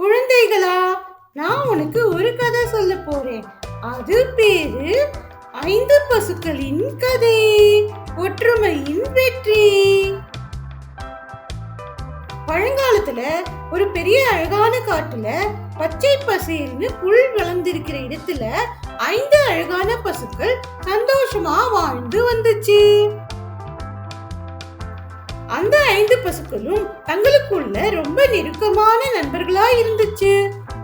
குழந்தைகளா நான் உனக்கு ஒரு கதை சொல்ல போறேன். அது பேரு ஐந்து பசுக்களின் கதை ஒற்றுமையின் வெற்றி. பழங்காலத்துல ஒரு பெரிய அழகான காட்டுல பச்சை பசேல்னு புல் வளர்ந்திருக்கிற இடத்துல ஐந்து அழகான பசுக்கள் சந்தோஷமா வாழ்ந்து வந்துச்சு. அந்த ஐந்து பசுக்களும் தங்களுக்குள்ள ரொம்ப நெருக்கமான நண்பர்களா இருந்துச்சு.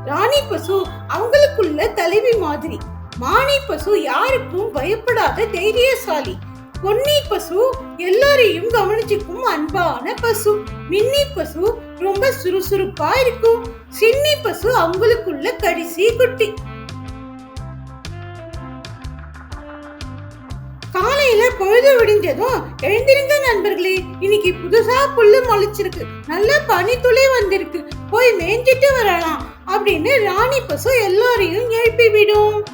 ராணி பசு அவங்களுக்குள்ள தலைவி மாதிரி. மானி பசு யாருக்கும் பயப்படாத தைரியசாலி. பொன்னி பசு எல்லாரையும் கவனிச்சுக்கும் அன்பான பசு. மின்னி பசு ரொம்ப சுறுசுறுப்பா இருக்கும். சின்னி பசு அவங்களுக்குள்ள கடைசி குட்டி. காலையில பொழுது விடிஞ்சதும் எழுந்திருங்க நண்பர்களே. இன்னைக்கு புதுசா புல்லு முளைச்சிருக்கு. நல்ல பனித்துளி வந்திருக்கு. போய் மேய்ஞ்சிட்டு வரலாம் அப்படின்னு ராணி பசு எல்லாரையும் எழுப்பி விடும்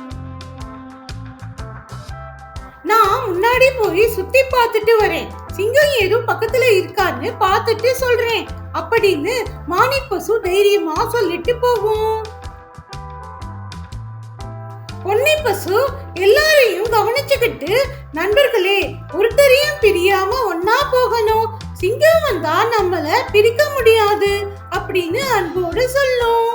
நான் முன்னாடி போய் சுத்தி பார்த்துட்டு வரேன். சிங்கம் ஏதும் பக்கத்துல இருக்கான்னு பார்த்துட்டு சொல்றேன். அப்படின்னு மானி பசு தைரியமா சொல்லிட்டு போகும். பசு எல்லாரையும் கவனிச்சுக்கிட்டு நண்பர்களே ஒருத்தரையும் பிரியாம ஒன்னா போகணும். சிங்கம் வந்தா நம்மள பிரிக்க முடியாது அப்படின்னு அன்போடு சொல்லும்.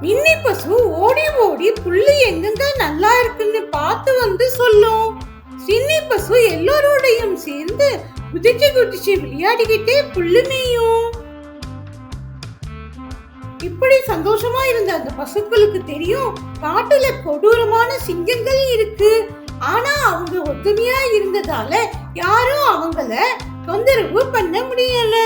மின்னி பசு ஓடி ஓடி புல்லு எங்கெங்க நல்லா இருக்குன்னு பார்த்து வந்து சொல்லும். சின்னி பசு எல்லோரோடையும் சேர்ந்து குதிச்சு குதிச்சு விளையாடிக்கிட்டே புல்லு மேயும். இப்படி சந்தோஷமா இருந்த அந்த பசுக்களுக்கு தெரியும் காட்டுல கொடூரமான சிங்கங்கள் இருக்கு. ஆனா அவங்க ஒத்துமையா இருந்ததால யாரும் அவங்கள தொந்தரவு பண்ண முடியல.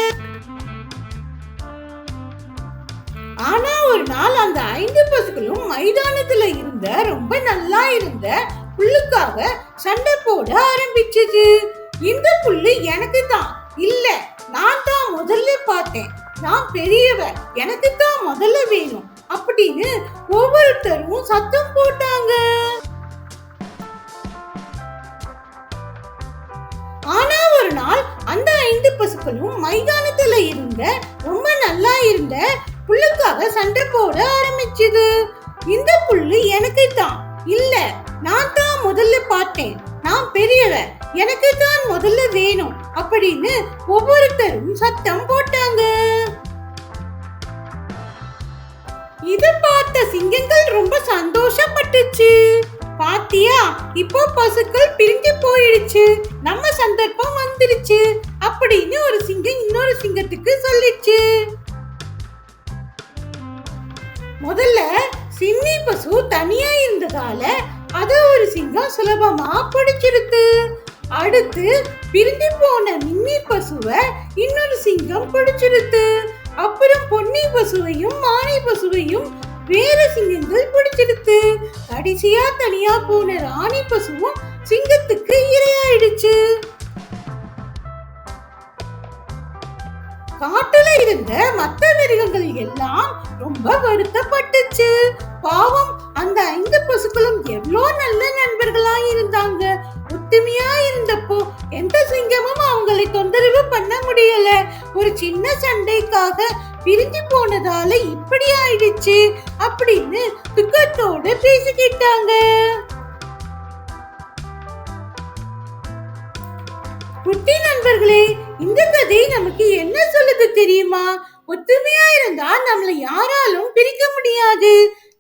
ஆனா ஒரு நாள் அந்த ஐந்து பசுக்களும் மைதானத்துல இருந்த ரொம்ப நல்லா இருந்த புல்லுக்காக சண்டை போட ஆரம்பிச்சது. இந்த புல்லு எனக்கு தான். இல்ல நான் தான் முதல்ல பார்த்தேன். நான் பெரியவ எனக்கு தான் முதல்ல வேணும் அப்படின்னு ஒவ்வொருத்தரும் சத்தம் போட்டாங்க. ஆனா ஒரு நாள் அந்த ஐந்து பசுக்களும் மைதானத்துல இருந்த ரொம்ப நல்லா இருந்த புல்லுக்காக சண்டை போட ஆரம்பிச்சது. இந்த புல்லு எனக்கு தான் இல்ல நான் தான் முதல்ல பார்த்தேன். நான் பெரியவ எனக்கு தான் முதல்ல வேணும் அப்படின்னு ஒவ்வொருத்தரும் சத்தம் போட்டாங்க. இத பார்த்த சிங்கங்கள் ரொம்ப சந்தோஷப்பட்டுச்சு. பாத்தியா இப்போ பசுக்கள் பிரிஞ்சு போயிடுச்சு. நம்ம சந்தர்ப்பம் வந்துருச்சு. அப்படின்னு ஒரு சிங்கம் இன்னொரு சிங்கத்துக்கு சொல்லிச்சு. முதல்ல சின்னி பசு தனியா இருந்ததால அது ஒரு சிங்கம் சுலபமா பிடிச்சிருத்து அடுத்து பிரிஞ்சு போன மின்னி பசுவை இன்னொரு சிங்கம் பிடிச்சிருத்து அப்புறம் பொன்னி பசுவையும் மானை பசுவையும் வேற சிங்கங்கள் பிடிச்சிருத்து கடைசியா தனியா போன ராணி பசுவும் சிங்கத்துக்கு இரையாயிடுச்சு. காட்டுல இருந்த மத்த மிருகங்கள் எல்லாம் ரொம்ப வருத்தப்பட்டுச்சு. பாவம் அந்த ஐந்து பசுக்களும் எவ்வளோ ஒரு சின்ன சண்டைக்காக பிரிஞ்சு போனதால இப்படி ஆயிடுச்சு அப்படின்னு துக்கத்தோட பேசிக்கிட்டாங்க. குட்டி நண்பர்களே இந்த கதை நமக்கு என்ன சொல்லுது தெரியுமா? ஒத்துமையா இருந்தா நம்மள யாராலும் பிரிக்க முடியாது.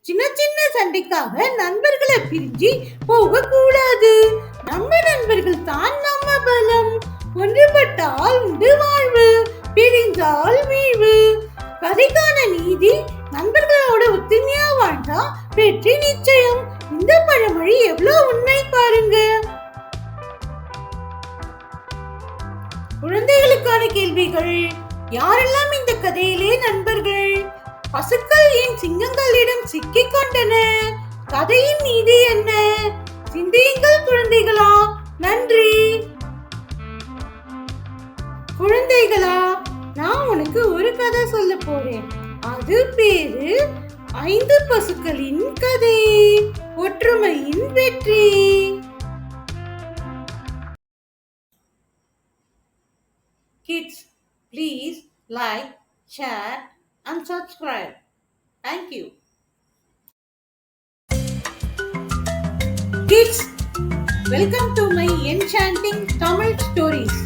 சின்ன சின்ன சண்டைக்காக நண்பர்களை பிரிஞ்சு போக கூடாது நம்ம நண்பர்கள் தான் நம்ம பலம். ஒன்றுபட்டால் உண்டு வாழ்வு. பிரிந்தால் மீழ்வு கதைக்கான நீதி நண்பர்களோட ஒத்துமையா வாழ்ந்தா வெற்றி நிச்சயம். இந்த பழமொழி எவ்வளவு உண்மை பாருங்க. குழந்தைகளுக்கான கேள்விகள். யாரெல்லாம் இந்த கதையிலே நண்பர்கள்? பசுக்கள் ஏன் சிங்கங்களிடம் சிக்கிக் கொண்டன? கதையின் நீதி என்ன? சிந்தியுங்கள் குழந்தைகளா. நன்றி. குழந்தைகளா நான் உனக்கு ஒரு கதை சொல்ல போறேன். அது பேரு ஐந்து பசுக்களின் கதை. ஒற்றுமையின் வெற்றி. Kids please like share and subscribe thank you kids welcome to my enchanting Tamil stories